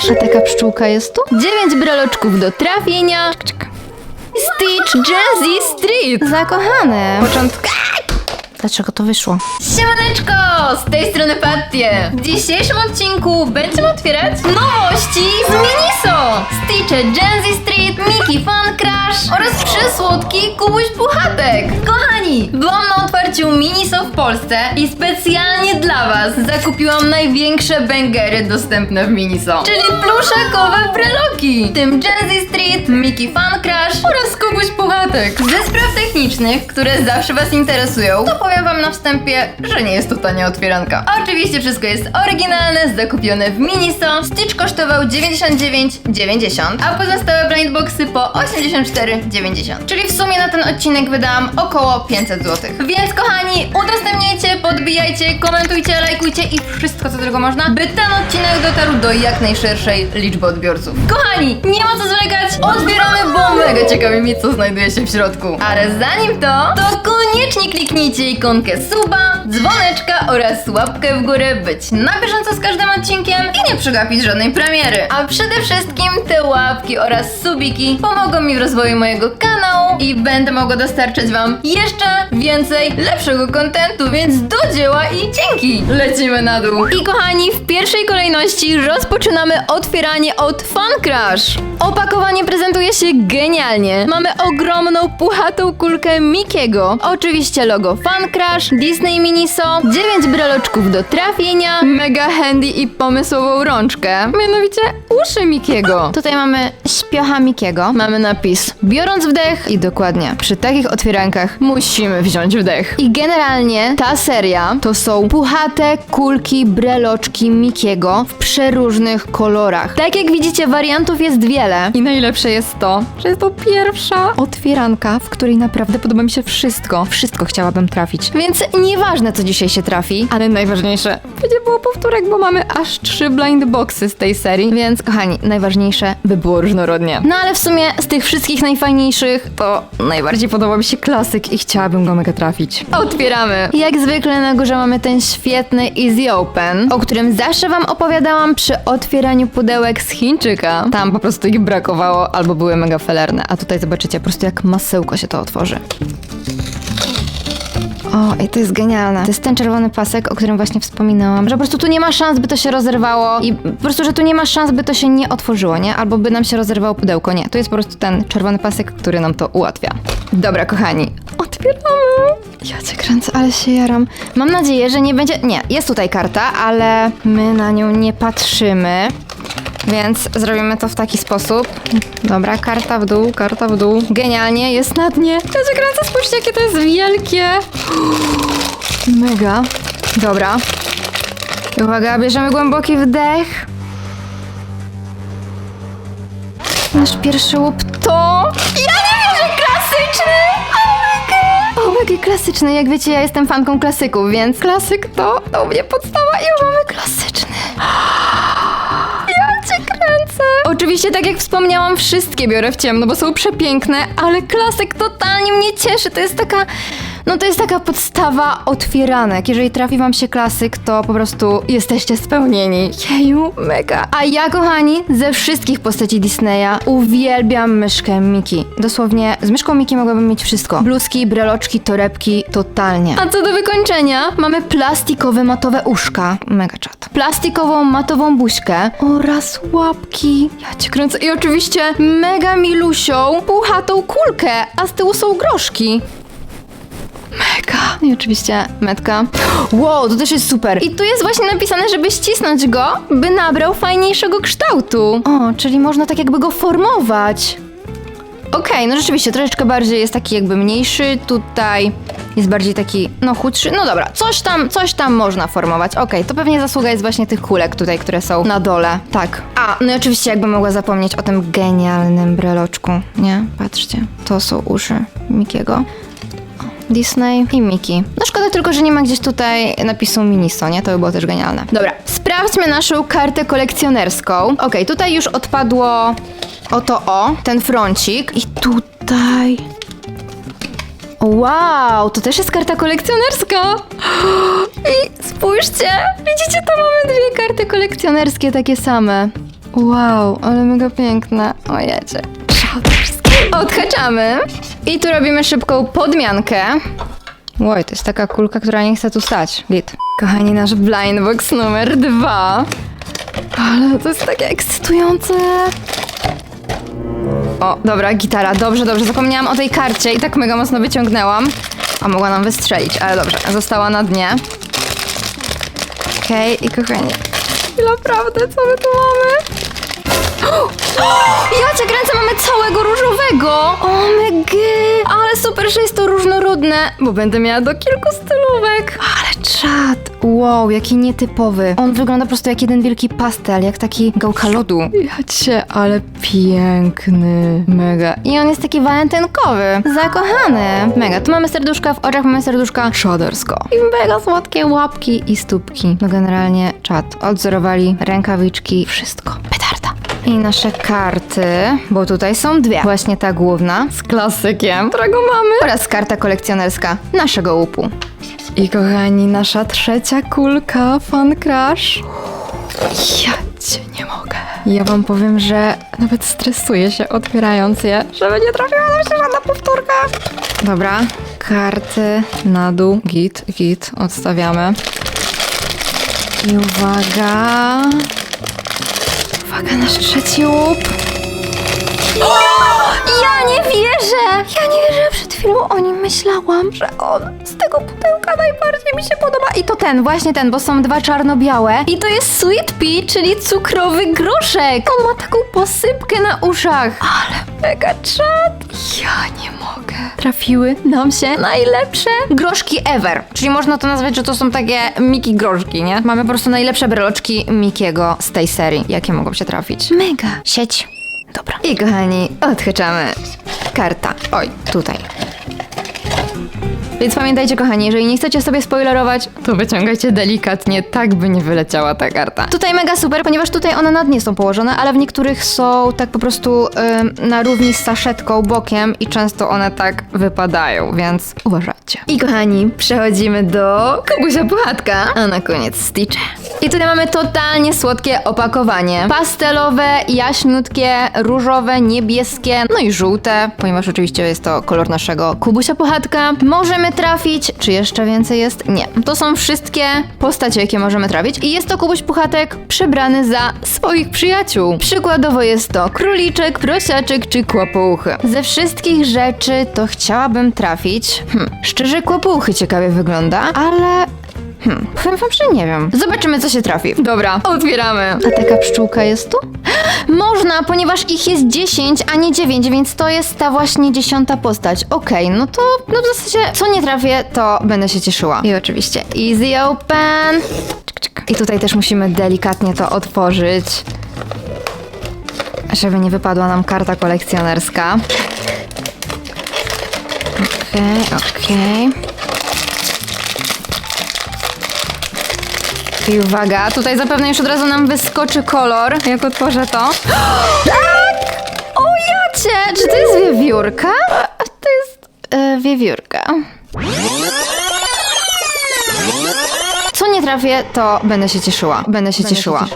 Crush. A taka pszczółka jest tu? Dziewięć breloczków do trafienia. Stitch, Jazzy, Street. Zakochane. Początek... Dlaczego to wyszło? Siemaneczko! Z tej strony Pattie. W dzisiejszym odcinku będziemy otwierać nowości z Miniso! Stitche, Jazzy Street, Mickey Fun Crush oraz przysłodki Kubuś Puchatek. Kochani, byłam na otwarciu Miniso w Polsce i specjalnie dla Was zakupiłam największe bęgery dostępne w Miniso, czyli pluszakowe breloki, w tym Jazzy Street, Mickey Fun Crush oraz Kubuś Puchatek. Ze spraw technicznych, które zawsze Was interesują, to powiem Wam na wstępie, że nie jest to tania otwieranka. Oczywiście wszystko jest oryginalne, zakupione w Miniso. Stitch kosztował 99,90, a pozostałe blindboxy po 84,90. Czyli w sumie na ten odcinek wydałam około 500 zł. Więc kochani, udostępniajcie, podbijajcie, komentujcie, lajkujcie i wszystko co tylko można, by ten odcinek dotarł do jak najszerszej liczby odbiorców. Kochani, nie ma co zwlekać, otwieramy, bo mega ciekawi mnie co znajduje się w środku. Ale zanim to, to koniecznie kliknijcie ikonkę suba, dzwoneczka oraz łapkę w górę, być na bieżąco z każdym odcinkiem i nie przegapić żadnej premiery. A przede wszystkim te łapki oraz subiki pomogą mi w rozwoju mojego kanału i będę mogła dostarczać wam jeszcze więcej lepszego kontentu, więc do dzieła i dzięki! Lecimy na dół. I kochani, w pierwszej kolejności rozpoczynamy otwieranie od Fun Crush. Opakowanie prezentuje się genialnie. Mamy ogromną, puchatą kulkę Mikiego. Oczywiście logo Fun Crush, Disney Miniso, 9 breloczków do trafienia, mega handy i pomysłową rączkę, mianowicie uszy Mikiego. Tutaj mamy śpiocha Mikiego, mamy napis biorąc wdech i dokładnie przy takich otwierankach musimy wziąć wdech. I generalnie ta seria to są puchate kulki breloczki Mikiego w przeróżnych kolorach. Tak jak widzicie wariantów jest wiele i najlepsze jest to, że jest to pierwsza otwieranka, w której naprawdę podoba mi się wszystko. Wszystko chciałabym trafić. Więc nieważne co dzisiaj się trafi, ale najważniejsze będzie było powtórek, bo mamy aż trzy blind boxy z tej serii, więc kochani, najważniejsze by było różnorodnie. No ale w sumie z tych wszystkich najfajniejszych to najbardziej podoba mi się klasyk i chciałabym go mega trafić. Otwieramy! Jak zwykle na górze mamy ten świetny Easy Open, o którym zawsze wam opowiadałam przy otwieraniu pudełek z Chińczyka. Tam po prostu ich brakowało albo były mega felerne, a tutaj zobaczycie po prostu jak masełko się to otworzy. O, i to jest genialne. To jest ten czerwony pasek, o którym właśnie wspominałam. Że po prostu tu nie ma szans, by to się rozerwało i po prostu, że tu nie ma szans, by to się nie otworzyło, nie? Albo by nam się rozerwało pudełko. Nie, to jest po prostu ten czerwony pasek, który nam to ułatwia. Dobra, kochani, otwieramy. Ja cię kręcę, ale się jaram. Mam nadzieję, że nie będzie... Nie, jest tutaj karta, ale my na nią nie patrzymy. Więc zrobimy to w taki sposób. Dobra, karta w dół, karta w dół. Genialnie, jest na dnie. Cię kręcę, spójrzcie, jakie to jest wielkie. Mega. Dobra. Uwaga, bierzemy głęboki wdech. Nasz pierwszy łup to... Ja nie wierzę, klasyczny! Omega! Omega klasyczny, jak wiecie, ja jestem fanką klasyków, więc klasyk to, u mnie podstawa i mamy klasyczny. Oczywiście, tak jak wspomniałam, wszystkie biorę w ciemno, bo są przepiękne, ale klasyk totalnie mnie cieszy. To jest taka. No to jest taka podstawa otwieranek. Jeżeli trafi wam się klasyk, to po prostu jesteście spełnieni. Jeju, mega. A ja, kochani, ze wszystkich postaci Disneya uwielbiam myszkę Miki. Dosłownie, z myszką Miki mogłabym mieć wszystko. Bluzki, breloczki, torebki, totalnie. A co do wykończenia, mamy plastikowe matowe uszka. Mega czat. Plastikową matową buźkę oraz łapki. Ja cię kręcę. I oczywiście mega milusią puchatą kulkę, a z tyłu są groszki. Mega. I oczywiście metka. Wow, to też jest super. I tu jest właśnie napisane, żeby ścisnąć go, by nabrał fajniejszego kształtu. O, czyli można tak jakby go formować. Okej, no rzeczywiście, troszeczkę bardziej jest taki jakby mniejszy, tutaj jest bardziej taki, no chudszy, no dobra, coś tam, coś tam można formować, okej, to pewnie zasługa jest właśnie tych kulek tutaj, które są na dole, tak. A, no i oczywiście jakbym mogła zapomnieć o tym genialnym breloczku, nie? Patrzcie, to są uszy Mikiego. Disney i Mickey. No szkoda tylko, że nie ma gdzieś tutaj napisu Miniso, nie? To by było też genialne. Dobra, sprawdźmy naszą kartę kolekcjonerską. Okej, tutaj już odpadło oto o, ten froncik. I tutaj... Wow, to też jest karta kolekcjonerska. I spójrzcie, widzicie, to mamy dwie karty kolekcjonerskie takie same. Wow, ale mega piękne. O jecie. Odhaczamy. I tu robimy szybką podmiankę. Oj, to jest taka kulka, która nie chce tu stać. Git. Kochani, nasz blind box numer dwa. Ale to jest takie ekscytujące. O, dobra, gitara. Dobrze, dobrze. Zapomniałam o tej karcie i tak mega mocno wyciągnęłam. A mogła nam wystrzelić, ale dobrze. Została na dnie. Okej, i kochani. Naprawdę, co my tu mamy? Ja cię kręcę, mamy całego różowego! O my Ale super, że jest to różnorodne, bo będę miała do kilku stylówek. Ale czad! Wow, jaki nietypowy. On wygląda po prostu jak jeden wielki pastel, jak taki gałka lodu. Ja cię, ale piękny. Mega. I on jest taki walentynkowy. Zakochany. Mega. Tu mamy serduszka, w oczach mamy serduszka szadersko. I mega słodkie łapki i stópki. No generalnie czad. Odzorowali rękawiczki, wszystko. I nasze karty, bo tutaj są dwie. Właśnie ta główna z klasykiem, którego mamy, oraz karta kolekcjonerska naszego łupu. I kochani, nasza trzecia kulka, Fan Crush. Ja cię nie mogę. Ja wam powiem, że nawet stresuję się otwierając je, żeby nie trafiła nam się żadna powtórka. Dobra, karty na dół, git, git, odstawiamy. I uwaga, Uwaga, nasz trzeci łup. Ja nie wierzę! Ja nie wierzę, chwilą o nim myślałam, że on z tego pudełka najbardziej mi się podoba. I to ten, właśnie ten, bo są dwa czarno-białe. I to jest Sweet Pea, czyli cukrowy groszek. On ma taką posypkę na uszach. Ale mega czad. Ja nie mogę. Trafiły nam się najlepsze groszki ever. Czyli można to nazwać, że to są takie Miki groszki, nie? Mamy po prostu najlepsze breloczki Mikiego z tej serii, jakie mogą się trafić. Mega. Sieć. Dobra. I kochani, odhaczamy. Karta. Oj, tutaj. Więc pamiętajcie, kochani, jeżeli nie chcecie sobie spoilerować, to wyciągajcie delikatnie, tak by nie wyleciała ta karta. Tutaj mega super, ponieważ tutaj one na dnie są położone, ale w niektórych są tak po prostu na równi z saszetką bokiem i często one tak wypadają, więc uważajcie. I kochani, przechodzimy do Kubusia Puchatka, a na koniec Stitch. I tutaj mamy totalnie słodkie opakowanie. Pastelowe, jaśniutkie, różowe, niebieskie, no i żółte, ponieważ oczywiście jest to kolor naszego Kubusia Puchatka. Możemy trafić, czy jeszcze więcej jest? Nie. To są wszystkie postacie, jakie możemy trafić i jest to Kubuś Puchatek przebrany za swoich przyjaciół. Przykładowo jest to króliczek, prosiaczek czy kłopouchy. Ze wszystkich rzeczy to chciałabym trafić. Hm, szczerze kłopouchy ciekawie wygląda, ale powiem wam, że nie wiem. Zobaczymy, co się trafi. Dobra, otwieramy. A taka pszczółka jest tu? Można, ponieważ ich jest 10, a nie 9, więc to jest ta właśnie dziesiąta postać. Okej, no to no w zasadzie co nie trafię, to będę się cieszyła. I oczywiście easy open. Czyk, czyk. I tutaj też musimy delikatnie to otworzyć. Żeby nie wypadła nam karta kolekcjonerska. Okej, okej. I uwaga, tutaj zapewne już od razu nam wyskoczy kolor, jak otworzę to. Tak! O jacie! Czy to jest wiewiórka? A, To jest e, wiewiórka. Co nie trafię, to będę się cieszyła. Będę się cieszyła.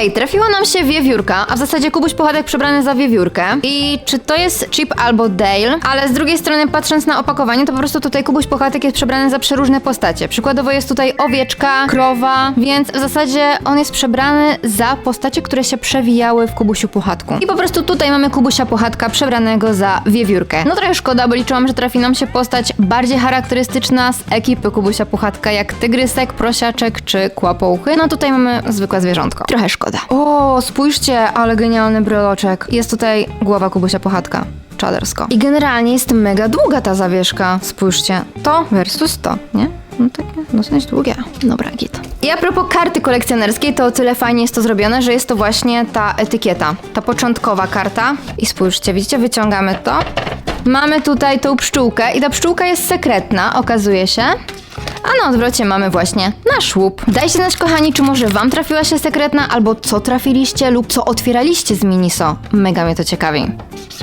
Okej, trafiła nam się wiewiórka, a w zasadzie Kubuś Puchatek przebrany za wiewiórkę. I czy to jest Chip albo Dale? Ale z drugiej strony, patrząc na opakowanie, to po prostu tutaj Kubuś Puchatek jest przebrany za przeróżne postacie. Przykładowo jest tutaj owieczka, krowa, więc w zasadzie on jest przebrany za postacie, które się przewijały w Kubusiu Puchatku. I po prostu tutaj mamy Kubusia Puchatka przebranego za wiewiórkę. No trochę szkoda, bo liczyłam, że trafi nam się postać bardziej charakterystyczna z ekipy Kubusia Puchatka, jak tygrysek, prosiaczek czy kłapouchy. No tutaj mamy zwykłe zwierzątko. Trochę szkoda. O, spójrzcie, ale genialny bryloczek. Jest tutaj głowa Kubusia Puchatka. Czadersko. I generalnie jest mega długa ta zawieszka. Spójrzcie. To versus to, nie? No takie dosyć długie. Dobra, git. I a propos karty kolekcjonerskiej, to o tyle fajnie jest to zrobione, że jest to właśnie ta etykieta. Ta początkowa karta. I spójrzcie, widzicie, wyciągamy to. Mamy tutaj tą pszczółkę i ta pszczółka jest sekretna, okazuje się. A na odwrocie mamy właśnie nasz łup. Dajcie znać, kochani, czy może wam trafiła się sekretna, albo co trafiliście lub co otwieraliście z Miniso. Mega mnie to ciekawi.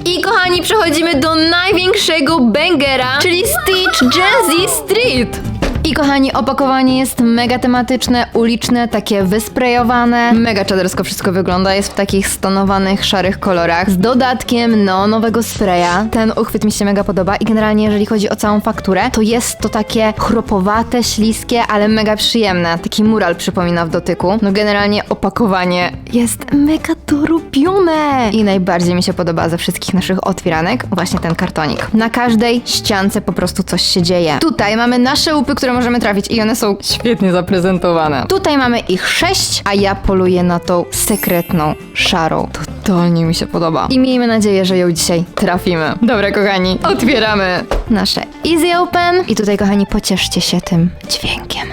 I kochani, przechodzimy do największego bangera, czyli Stitch Z Street. I kochani, opakowanie jest mega tematyczne, uliczne, takie wysprejowane. Mega czadersko wszystko wygląda. Jest w takich stonowanych, szarych kolorach. Z dodatkiem neonowego spraya. Ten uchwyt mi się mega podoba i generalnie jeżeli chodzi o całą fakturę, to jest to takie chropowate, śliskie, ale mega przyjemne. Taki mural przypomina w dotyku. No generalnie opakowanie jest mega dorobione. I najbardziej mi się podoba ze wszystkich naszych otwieranek właśnie ten kartonik. Na każdej ściance po prostu coś się dzieje. Tutaj mamy nasze łupy, które możemy trafić i one są świetnie zaprezentowane. Tutaj mamy ich sześć, a ja poluję na tą sekretną, szarą. Totalnie mi się podoba. I miejmy nadzieję, że ją dzisiaj trafimy. Dobra, kochani, otwieramy nasze Easy Open. I tutaj, kochani, pocieszcie się tym dźwiękiem.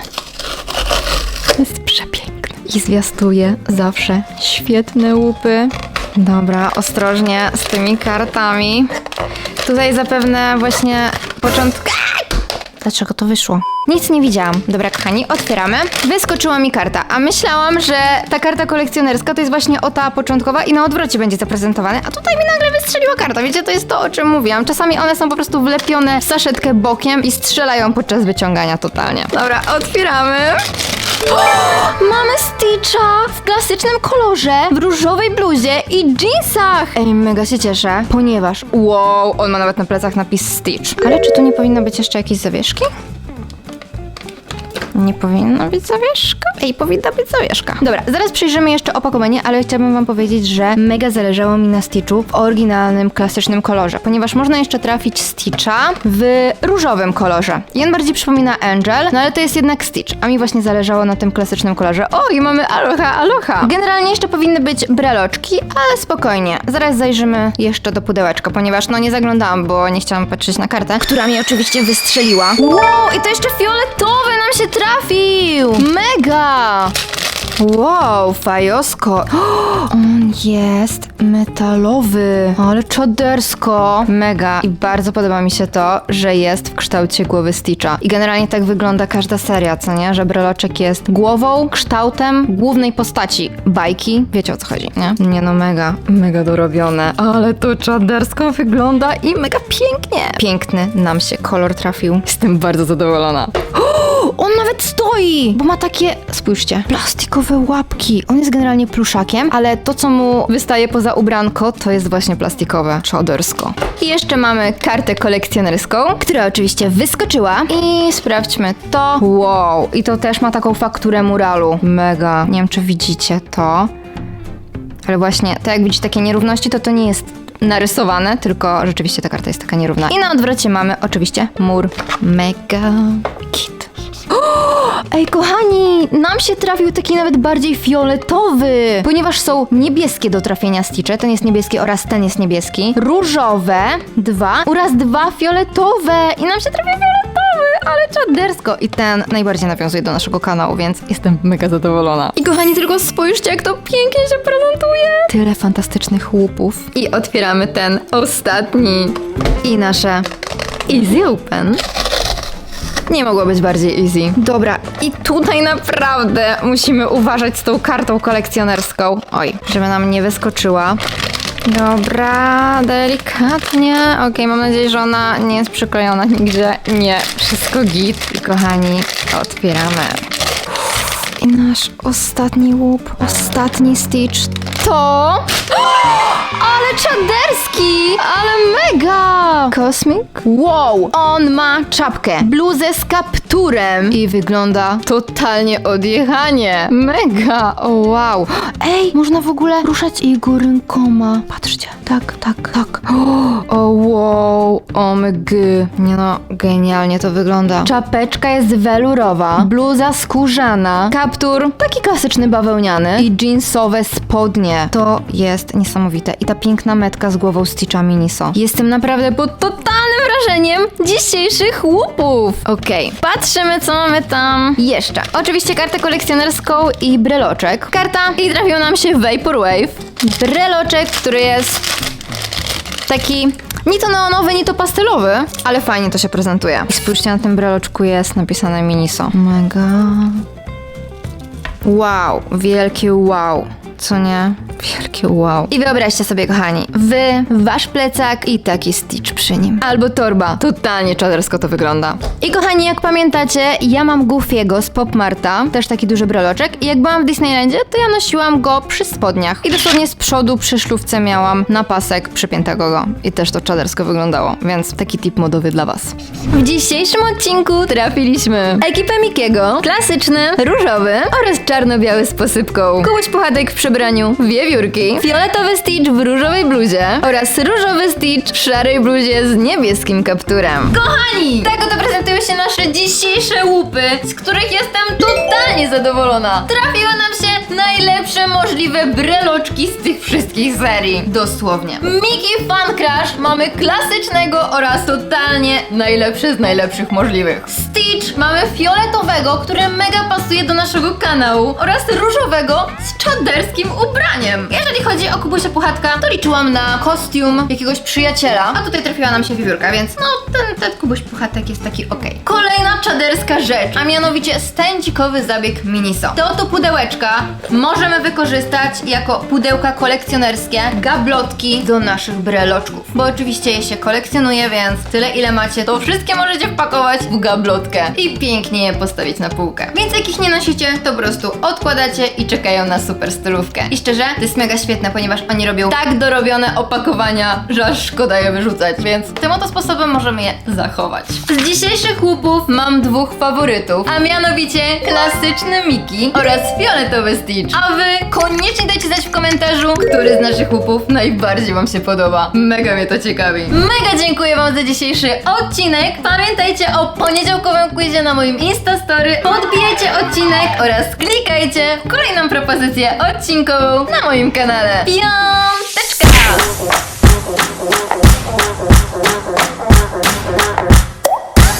Jest przepiękny. I zwiastuje zawsze świetne łupy. Dobra, ostrożnie z tymi kartami. Tutaj zapewne właśnie początek... Dlaczego to wyszło? Nic nie widziałam. Dobra, kochani, otwieramy. Wyskoczyła mi karta, a myślałam, że ta karta kolekcjonerska to jest właśnie o ta początkowa i na odwrocie będzie zaprezentowane, a tutaj mi nagle wystrzeliła karta. Wiecie, to jest to, o czym mówiłam. Czasami one są po prostu wlepione w saszetkę bokiem i strzelają podczas wyciągania totalnie. Dobra, otwieramy. Mamy Stitcha w klasycznym kolorze, w różowej bluzie i jeansach. Ej, mega się cieszę, ponieważ wow, on ma nawet na plecach napis Stitch. Ale czy tu nie powinno być jeszcze jakiejś zawieszki? Nie powinno być zawieszka? Ej, powinna być zawieszka. Dobra, zaraz przyjrzymy jeszcze opakowanie, ale chciałabym wam powiedzieć, że mega zależało mi na Stitchu w oryginalnym, klasycznym kolorze, ponieważ można jeszcze trafić Stitcha w różowym kolorze. I on bardziej przypomina Angel, no ale to jest jednak Stitch, a mi właśnie zależało na tym klasycznym kolorze. O, i mamy aloha, aloha. Generalnie jeszcze powinny być breloczki, ale spokojnie. Zaraz zajrzymy jeszcze do pudełeczka, ponieważ no nie zaglądałam, bo nie chciałam patrzeć na kartę, która mi oczywiście wystrzeliła. Wow, i to jeszcze fioletowy nam się trafił! Mega! Wow, fajosko. On jest metalowy, ale czadersko. Mega. I bardzo podoba mi się to, że jest w kształcie głowy Stitcha. I generalnie tak wygląda każda seria, co nie? Że breloczek jest głową, kształtem głównej postaci bajki. Wiecie o co chodzi, nie? Nie no, mega, mega dorobione. Ale to czadersko wygląda i mega pięknie. Piękny nam się kolor trafił. Jestem bardzo zadowolona. On nawet stoi, bo ma takie, spójrzcie, plastikowe łapki. On jest generalnie pluszakiem, ale to, co mu wystaje poza ubranko, to jest właśnie plastikowe. Czodersko. I jeszcze mamy kartę kolekcjonerską, która oczywiście wyskoczyła. I sprawdźmy to. Wow, i to też ma taką fakturę muralu. Mega. Nie wiem, czy widzicie to. Ale właśnie, tak jak widzicie takie nierówności, to to nie jest narysowane, tylko rzeczywiście ta karta jest taka nierówna. I na odwrocie mamy oczywiście mur Mega. Ej, kochani, nam się trafił taki nawet bardziej fioletowy, ponieważ są niebieskie do trafienia Stitche. Ten jest niebieski oraz ten jest niebieski. Różowe, dwa oraz dwa fioletowe. I nam się trafił fioletowy, ale czadersko. I ten najbardziej nawiązuje do naszego kanału, więc jestem mega zadowolona. I kochani, tylko spójrzcie, jak to pięknie się prezentuje. Tyle fantastycznych łupów. I otwieramy ten ostatni. I nasze Easy Open. Nie mogło być bardziej easy. Dobra, i tutaj naprawdę musimy uważać z tą kartą kolekcjonerską. Oj, żeby nam nie wyskoczyła. Dobra, delikatnie. Okej, mam nadzieję, że ona nie jest przyklejona nigdzie. Nie, wszystko git. I kochani, otwieramy. I nasz ostatni łup, ostatni Stitch to... Ale czaderski! Ale mega! Cosmic? Wow! On ma czapkę, bluzę z kapturem i wygląda totalnie odjechanie. Mega! Wow! Ej, można w ogóle ruszać jego rękoma. Patrzcie, tak, tak, tak. O, wow! Omg. Nie no, genialnie to wygląda. Czapeczka jest welurowa, bluza skórzana, kaptur taki klasyczny bawełniany i jeansowe spodnie. To jest niesamowite. I ta piękna metka z głową Stitcha Miniso. Jestem naprawdę pod totalnym wrażeniem dzisiejszych łupów. Okej, patrzymy co mamy tam jeszcze. Oczywiście kartę kolekcjonerską i breloczek. Karta i trafił nam się Vaporwave. Breloczek, który jest taki ni to neonowy, ni to pastelowy, ale fajnie to się prezentuje. I spójrzcie, na tym breloczku jest napisane Miniso. Mega. Wow, wielkie wow. Co nie? Wielkie wow. I wyobraźcie sobie, kochani, wy, wasz plecak i taki Stitch przy nim. Albo torba. Totalnie czadersko to wygląda. I kochani, jak pamiętacie, ja mam Goofiego z Pop Marta, też taki duży breloczek i jak byłam w Disneylandzie, to ja nosiłam go przy spodniach. I dosłownie z przodu przy szlówce miałam na pasek przypiętego go. I też to czadersko wyglądało, więc taki tip modowy dla was. W dzisiejszym odcinku trafiliśmy ekipę Mikiego, klasyczny, różowy oraz czarno-biały z posypką, kubuś puchatek w przebraniu wiewiórki, fioletowy Stitch w różowej bluzie oraz różowy Stitch w szarej bluzie z niebieskim kapturem. Kochani! Tak oto prezentują się nasze dzisiejsze łupy, z których jestem totalnie zadowolona. Trafiły nam się najlepsze możliwe breloczki z tych wszystkich serii. Dosłownie. Mickey Fan Crush mamy klasycznego oraz totalnie najlepszy z najlepszych możliwych. Stitch mamy fioletowego, który mega pasuje do naszego kanału oraz różowego z czaderskim ubraniem. Jeżeli chodzi o Kubusia Puchatka, to liczyłam na kostium jakiegoś przyjaciela, a tutaj trafiła nam się wiewiórka, więc no ten, ten Kubuś Puchatek jest taki okej. Kolejna czaderska rzecz, a mianowicie stędzikowy zabieg Miniso. To oto pudełeczka możemy wykorzystać jako pudełka kolekcjonerskie, gablotki do naszych breloczków. Bo oczywiście je się kolekcjonuje, więc tyle ile macie, to wszystkie możecie wpakować w gablotkę i pięknie je postawić na półkę. Więc jak ich nie nosicie, to po prostu odkładacie i czekają na super stylówkę. I szczerze, to jest mega świetne, ponieważ oni robią tak dorobione opakowania, że aż szkoda je wyrzucać, więc tym oto sposobem możemy je zachować. Z dzisiejszych łupów mam dwóch faworytów, a mianowicie klasyczny Miki oraz fioletowy Stitch. A wy koniecznie dajcie znać w komentarzu, który z naszych łupów najbardziej wam się podoba. Mega mnie to ciekawi. Mega dziękuję wam za dzisiejszy odcinek. Pamiętajcie o poniedziałkowym quizie na moim Instastory. Podbijajcie odcinek oraz klikajcie w kolejną propozycję odcinkową na moim kanale. Piąteczka!